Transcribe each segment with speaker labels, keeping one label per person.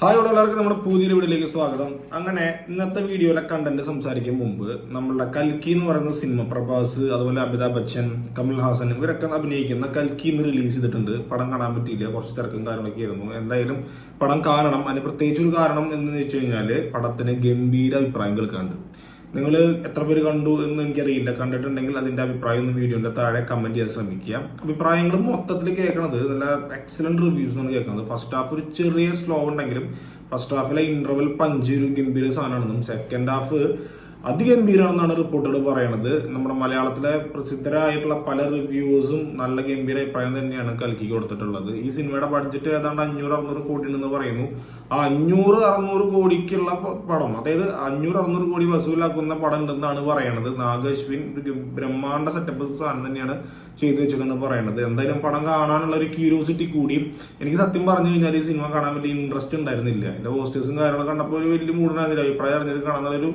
Speaker 1: Hi ഉള്ള എല്ലാവർക്കും നമ്മുടെ പുതിയൊരു വീഡിയോയിലേക്ക് സ്വാഗതം. അങ്ങനെ ഇന്നത്തെ വീഡിയോയിലെ കണ്ടന്റ് സംസാരിക്കും മുമ്പ് നമ്മളുടെ കൽക്കി എന്ന് പറയുന്ന സിനിമ പ്രഭാസ് അതുപോലെ അമിതാഭ് ബച്ചൻ കമൽ ഹാസൻ ഇവരൊക്കെ അഭിനയിക്കുന്ന കൽക്കി എന്ന് റിലീസ് ചെയ്തിട്ടുണ്ട്. പടം കാണാൻ പറ്റിയില്ല കുറച്ച് തിരക്കും കാര്യങ്ങളൊക്കെ ആയിരുന്നു. എന്തായാലും പടം കാണണം. അതിന് പ്രത്യേകിച്ച് ഒരു കാരണം എന്ന് വെച്ച് കഴിഞ്ഞാൽ പടത്തിന് ഗംഭീര അഭിപ്രായം കേൾക്കാണ്ട് നിങ്ങൾ എത്ര പേര് കണ്ടു എന്ന് എനിക്കറിയില്ല. കണ്ടിട്ടുണ്ടെങ്കിൽ അതിന്റെ അഭിപ്രായം ഒന്ന് വീഡിയോന്റെ താഴെ കമന്റ് ചെയ്യാൻ ശ്രമിക്കുക. അഭിപ്രായങ്ങൾ മൊത്തത്തിൽ കേൾക്കണത് നല്ല എക്സലന്റ് റിവ്യൂസ് ആണ് കേൾക്കുന്നത് ഫസ്റ്റ് ഹാഫ് ഒരു ചെറിയ സ്ലോ ഉണ്ടെങ്കിലും ഫസ്റ്റ് ഹാഫിലെ ഇന്റർവെൽ പഞ്ച് ഒരു ഗംഭീര സാധനമാണെന്നും സെക്കൻഡ് ഹാഫ് അതിഗംഭീരമാണെന്നാണ് റിപ്പോർട്ടുകൾ പറയണത്. നമ്മുടെ മലയാളത്തിലെ പ്രസിദ്ധരായിട്ടുള്ള പല റിവ്യൂസും നല്ല ഗംഭീര അഭിപ്രായം തന്നെയാണ് കൽക്കി കൊടുത്തിട്ടുള്ളത്. ഈ സിനിമയുടെ ബഡ്ജറ്റ് ഏതാണ്ട് അഞ്ഞൂറ് അറുന്നൂറ് കോടി എന്ന് പറയുന്നു. ആ അഞ്ഞൂറ് അറുന്നൂറ് കോടിക്കുള്ള പടം അതായത് അഞ്ഞൂറ് അറുന്നൂറ് കോടി വസൂലാക്കുന്ന പടം ഉണ്ടെന്നാണ് പറയണത്. നാഗശ്വിൻ ഒരു ബ്രഹ്മാണ്ഡ സെറ്റപ്പ് സാധനം തന്നെയാണ് ചെയ്തു വെച്ചതെന്ന് പറയണത്. എന്തായാലും പടം കാണാനുള്ള ഒരു ക്യൂരിയോസിറ്റി കൂടി. എനിക്ക് സത്യം പറഞ്ഞു കഴിഞ്ഞാൽ ഈ സിനിമ കാണാൻ വലിയ ഇൻട്രസ്റ്റ് ഉണ്ടായിരുന്നില്ല. എന്റെ പോസ്റ്റേഴ്സും കാര്യങ്ങളും കണ്ടപ്പോൾ ഒരു വലിയ മൂടനായിരുന്നില്ല അഭിപ്രായം അറിഞ്ഞത് കാണാനുള്ളൊരു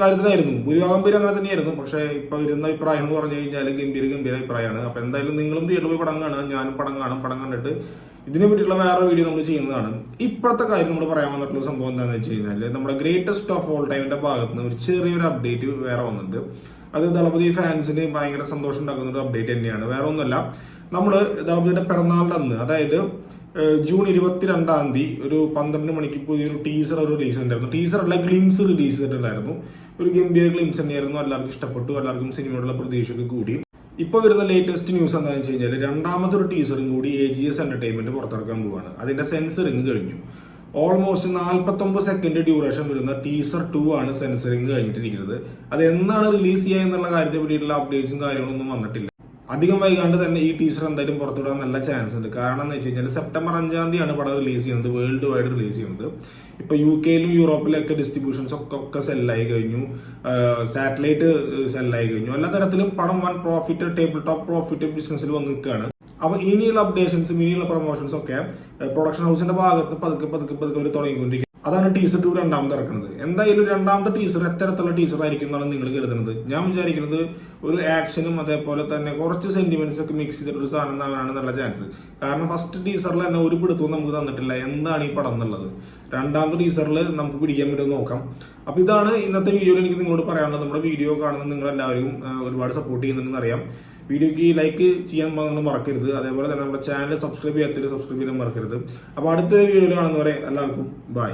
Speaker 1: കാര്യത്തിലായിരുന്നു. ഭൂരിഭാഗം പേര് അങ്ങനെ തന്നെയായിരുന്നു. പക്ഷേ ഇപ്പൊ വരുന്ന അഭിപ്രായം എന്ന് പറഞ്ഞു കഴിഞ്ഞാൽ ഗംഭീര ഗംഭീര അഭിപ്രായമാണ്. അപ്പൊ എന്തായാലും നിങ്ങളും തിയേറ്ററിൽ പോയി പടം കാണുക. ഞാനും പടം കാണും. പടം കണ്ടിട്ട് ഇതിനെ പറ്റിയുള്ള വേറെ വീഡിയോ നമ്മൾ ചെയ്യുന്നതാണ്. ഇപ്പോഴത്തെ കാര്യം നമ്മൾ പറയാൻ വന്നിട്ടുള്ള സംഭവം എന്താണെന്ന് വെച്ച് കഴിഞ്ഞാൽ നമ്മുടെ ഗ്രേറ്റസ്റ്റ് ഓഫ് ഓൾ ടൈമിന്റെ ഭാഗത്ത് നിന്ന് ഒരു ചെറിയൊരു അപ്ഡേറ്റ് വേറെ വന്നിട്ടുണ്ട്. അത് ദളപതി ഫാൻസിന് ഭയങ്കര സന്തോഷം ഉണ്ടാക്കുന്ന ഒരു അപ്ഡേറ്റ് തന്നെയാണ്. വേറെ ഒന്നുമല്ല. നമ്മൾ ദളപതിയുടെ പിറന്നാളിന്റെ അന്ന് അതായത് ജൂൺ ഇരുപത്തിരണ്ടാം തീയതി ഒരു പന്ത്രണ്ട് മണിക്ക് ഒരു ടീസർ ഒരു റിലീസ് ഉണ്ടായിരുന്നു. ടീസർ അല്ല ഗ്ലിംസ് റിലീസ് ചെയ്തിട്ടുണ്ടായിരുന്നു. ഒരു ഗംഭീര ഗ്ലിംസ് തന്നെയായിരുന്നു. എല്ലാവർക്കും ഇഷ്ടപ്പെട്ടു. എല്ലാവർക്കും സിനിമയോടുള്ള പ്രതീക്ഷയൊക്കെ കൂടി. ഇപ്പൊ വരുന്ന ലേറ്റസ്റ്റ് ന്യൂസ് എന്താണെന്ന് വെച്ച് കഴിഞ്ഞാൽ രണ്ടാമത്തെ ഒരു ടീസറും കൂടി എ ജി എസ് എന്റർടൈൻമെന്റ് പുറത്തിറക്കാൻ പോവാണ്. അതിന്റെ സെൻസറിങ് കഴിഞ്ഞു. ഓൾമോസ്റ്റ് നാൽപ്പത്തി ഒമ്പത് സെക്കൻഡ് ഡ്യൂറേഷൻ വരുന്ന ടീസർ ടു ആണ് സെൻസറിങ് കഴിഞ്ഞിട്ടിരിക്കുന്നത്. അത് എന്നാണ് റിലീസ് ചെയ്യുക എന്നുള്ള കാര്യത്തെ പറ്റിയിട്ടുള്ള അപ്ഡേറ്റ്സും കാര്യങ്ങളൊന്നും വന്നിട്ടില്ല. അധികം വൈകാണ്ട് തന്നെ ഈ ടീച്ചർ എന്തായാലും പുറത്തുവിടാൻ നല്ല ചാൻസ് ഉണ്ട്. കാരണം എന്ന് വെച്ച് കഴിഞ്ഞാൽ സെപ്റ്റംബർ അഞ്ചാം തീയതിയാണ് പടം റിലീസ് ചെയ്യുന്നത് വേൾഡ് വൈഡ് റിലീസ് ചെയ്യുന്നത്. ഇപ്പൊ യു കെയിലും യൂറോപ്പിലൊക്കെ ഡിസ്ട്രിബ്യൂഷൻസ് ഒക്കെ ഒക്കെ സെല്ലായി കഴിഞ്ഞു. സാറ്റലൈറ്റ് സെല്ലായി കഴിഞ്ഞു. എല്ലാ തരത്തിലും പണം one profit table top profit ബിസിനസ്സിൽ വന്ന് നിൽക്കുകയാണ് അപ്പൊ ഇനിയുള്ള അപ്ഡേഷൻസും ഇനിയുള്ള പ്രൊമോഷൻസ് ഒക്കെ പ്രൊഡക്ഷൻ ഹൗസിന്റെ ഭാഗത്ത് പതുക്കെ പതുക്കെ പതുക്കെ അവർ തുടങ്ങിക്കൊണ്ടിരിക്കും അതാണ് ടീസർ ടു രണ്ടാമത് ഇറക്കുന്നത്. എന്തായാലും രണ്ടാമത്തെ ടീസർ എത്തരത്തിലുള്ള ടീസർ ആയിരിക്കും എന്നാണ് നിങ്ങൾ കരുതുന്നത്. ഞാൻ വിചാരിക്കുന്നത് ഒരു ആക്ഷനും അതേപോലെ തന്നെ കുറച്ച് സെന്റിമെന്റ്സ് ഒക്കെ മിക്സ് ചെയ്തിട്ട് ഒരു സാധനം നല്ല ചാൻസ് കാരണം ഫസ്റ്റ് ടീസറിൽ തന്നെ ഒരു പിടുത്തവും നമുക്ക് തന്നിട്ടില്ല. എന്താണ് ഈ പടം എന്നുള്ളത്? രണ്ടാമത്തെ ടീസറിൽ നമുക്ക് പിടിക്കാൻ പറ്റുമോ നോക്കാം. അപ്പൊ ഇതാണ് ഇന്നത്തെ വീഡിയോയിൽ എനിക്ക് നിങ്ങളോട് പറയാനുള്ളത്. നമ്മുടെ വീഡിയോ കാണുന്ന നിങ്ങൾ എല്ലാവരും ഒരുപാട് സപ്പോർട്ട് ചെയ്യുന്നുണ്ടെന്ന് അറിയാം. വീഡിയോക്ക് ലൈക്ക് ചെയ്യാൻ നിങ്ങൾ മറക്കരുത്. അതേപോലെ തന്നെ നമ്മുടെ ചാനൽ സബ്സ്ക്രൈബ് ചെയ്യാത്തൊരു സബ്സ്ക്രൈബ് ചെയ്യാൻ മറക്കരുത്. അപ്പൊ അടുത്ത വീഡിയോയിൽ കാണുന്നവരെ എല്ലാവർക്കും ബൈ